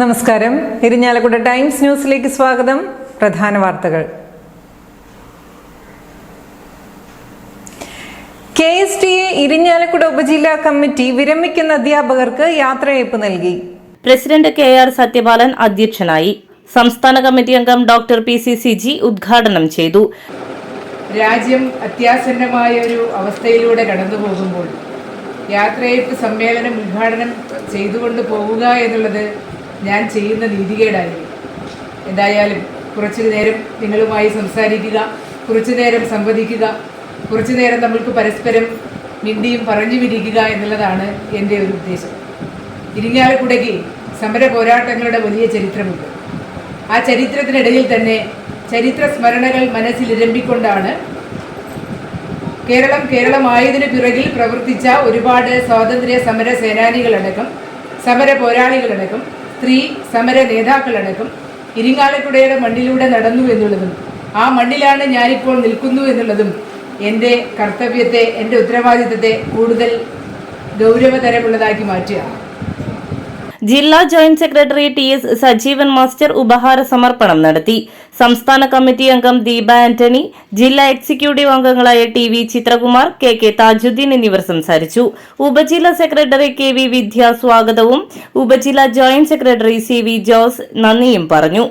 നമസ്കാരം. ഇരിഞ്ഞാലക്കുട ടൈംസ് ന്യൂസിലേക്ക് സ്വാഗതം. പ്രധാന വാർത്തകൾ. K S T A Irinjalakuda ഉപജില്ലാ കമ്മിറ്റി വിരമിക്കുന്ന അധ്യാപകർക്ക് യാത്രയയപ്പ് നൽകി. പ്രസിഡന്റ് കെ ആർ സത്യപാലൻ അധ്യക്ഷനായി. സംസ്ഥാന കമ്മിറ്റി അംഗം doctor P C C G ഉദ്ഘാടനം ചെയ്തു. രാജ്യം അത്യാസന്നമായ ഒരു അവസ്ഥയിലൂടെ കടന്നു പോകുമ്പോൾ യാത്രയപ്പ് സമ്മേളനം ഉദ്ഘാടനം ചെയ്തുകൊണ്ട് പോവുക എന്നുള്ളത് ഞാൻ ചെയ്യുന്ന നീതികേടായിരിക്കും. എന്തായാലും കുറച്ചു നേരം നിങ്ങളുമായി സംസാരിക്കുക കുറച്ചു നേരം സംവദിക്കുക കുറച്ചു നേരം നമ്മൾക്ക് പരസ്പരം മിണ്ടിയും പറഞ്ഞു വിരിക്കുക എന്നുള്ളതാണ് എന്റെ ഒരു ഉദ്ദേശം. ഇരിങ്ങാലക്കുടയ്ക്ക് സമര പോരാട്ടങ്ങളുടെ വലിയ ചരിത്രമുണ്ട്. ആ ചരിത്രത്തിനിടയിൽ തന്നെ ചരിത്ര സ്മരണകൾ മനസ്സിലിരമ്പിക്കൊണ്ടാണ് കേരളം കേരളമായതിനു പിറകിൽ പ്രവർത്തിച്ച ഒരുപാട് സ്വാതന്ത്ര്യ സമര സേനാനികളടക്കം സമര പോരാളികളടക്കം സ്ത്രീ സമര നേതാക്കളടക്കം ഇരിങ്ങാലക്കുടയുടെ മണ്ണിലൂടെ നടന്നു എന്നുള്ളതും ആ മണ്ണിലാണ് ഞാനിപ്പോൾ നിൽക്കുന്നു എന്നുള്ളതും എന്റെ കർത്തവ്യത്തെ എന്റെ ഉത്തരവാദിത്തത്തെ കൂടുതൽ ഗൗരവതരമുള്ളതാക്കി മാറ്റുകയാണ് ജില്ലാ joint secretary T S Sajeevan master ഉപഹാര സമർപ്പണം നടത്തി. സംസ്ഥാന കമ്മിറ്റി അംഗം ദീപ ആന്റണി ജില്ലാ എക്സിക്യൂട്ടീവ് അംഗങ്ങളായ T V Chithrakumar K K Thajudheen എന്നിവർ സംസാരിച്ചു. ഉപജില്ലാ സെക്രട്ടറി കെ വി വിദ്യ സ്വാഗതവും ഉപജില്ലാ joint secretary C V Jose നന്ദിയും പറഞ്ഞു.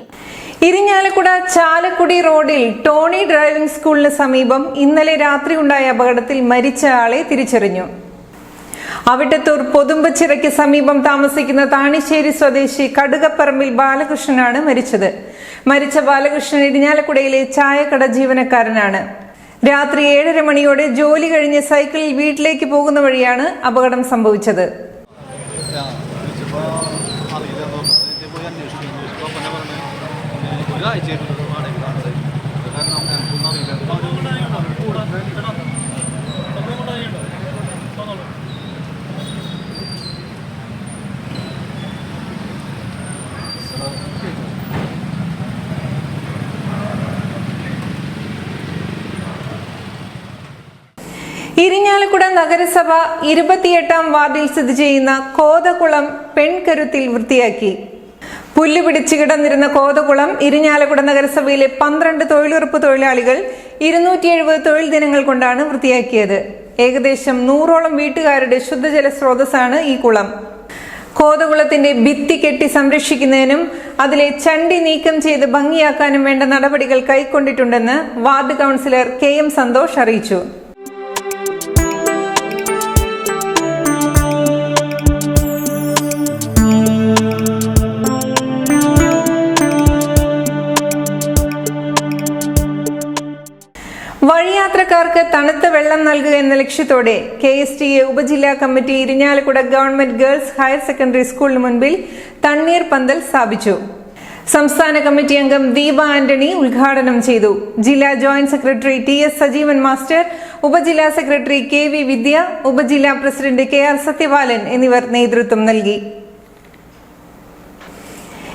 ഇരിഞ്ഞാലക്കുട ചാലക്കുടി റോഡിൽ ടോണി ഡ്രൈവിംഗ് സ്കൂളിന് സമീപം ഇന്നലെ രാത്രി ഉണ്ടായ അപകടത്തിൽ മരിച്ച ആളെ തിരിച്ചറിഞ്ഞു. അവിട്ടത്തൂർ പൊതുമ്പച്ചിറയ്ക്ക് സമീപം താമസിക്കുന്ന താണിശ്ശേരി സ്വദേശി കടുകപ്പറമ്പിൽ ബാലകൃഷ്ണനാണ് മരിച്ചത്. മരിച്ച ബാലകൃഷ്ണൻ ഇരിഞ്ഞാലക്കുടയിലെ ചായക്കട ജീവനക്കാരനാണ്. രാത്രി ഏഴര മണിയോടെ ജോലി കഴിഞ്ഞ് സൈക്കിളിൽ വീട്ടിലേക്ക് പോകുന്ന വഴിയാണ് അപകടം സംഭവിച്ചത്. ഒരാഴ്ചയായിട്ട് ഇരിഞ്ഞാലക്കുട നഗരസഭ ഇരുപത്തിയെട്ടാം വാർഡിൽ സ്ഥിതി ചെയ്യുന്ന കോതകുളം പെൺകരുത്തിൽ വൃത്തിയാക്കി. പുല്ല് പിടിച്ചു കിടന്നിരുന്ന കോതകുളം ഇരിഞ്ഞാലക്കുട നഗരസഭയിലെ പന്ത്രണ്ട് തൊഴിലുറപ്പ് തൊഴിലാളികൾ ഇരുന്നൂറ്റി എഴുപത് തൊഴിൽ ദിനങ്ങൾ കൊണ്ടാണ് വൃത്തിയാക്കിയത്. ഏകദേശം നൂറോളം വീട്ടുകാരുടെ ശുദ്ധജല സ്രോതസ്സാണ് ഈ കുളം. കോതകുളത്തിന്റെ ഭിത്തി കെട്ടി സംരക്ഷിക്കുന്നതിനും അതിലെ ചണ്ടി നീക്കം ചെയ്ത് ഭംഗിയാക്കാനും വേണ്ട നടപടികൾ കൈക്കൊണ്ടിട്ടുണ്ടെന്ന് ward councillor K M Santhosh അറിയിച്ചു. വഴിയാത്രക്കാർക്ക് തണുത്ത വെള്ളം നൽകുക എന്ന ലക്ഷ്യത്തോടെ കെ എസ് ടി എ ഉപജില്ലാ committee Irinjalakuda government girls higher secondary സ്കൂളിന് മുൻപിൽ തണ്ണീർ പന്തൽ സ്ഥാപിച്ചു. സംസ്ഥാന കമ്മിറ്റി അംഗം ദീപ ആന്റണി ഉദ്ഘാടനം ചെയ്തു. ജില്ലാ joint secretary T S Sajeevan master ഉപജില്ലാ സെക്രട്ടറി കെ വി വിദ്യ ഉപജില്ലാ പ്രസിഡന്റ് കെ ആർ സത്യപാലൻ എന്നിവർ നേതൃത്വം നൽകി.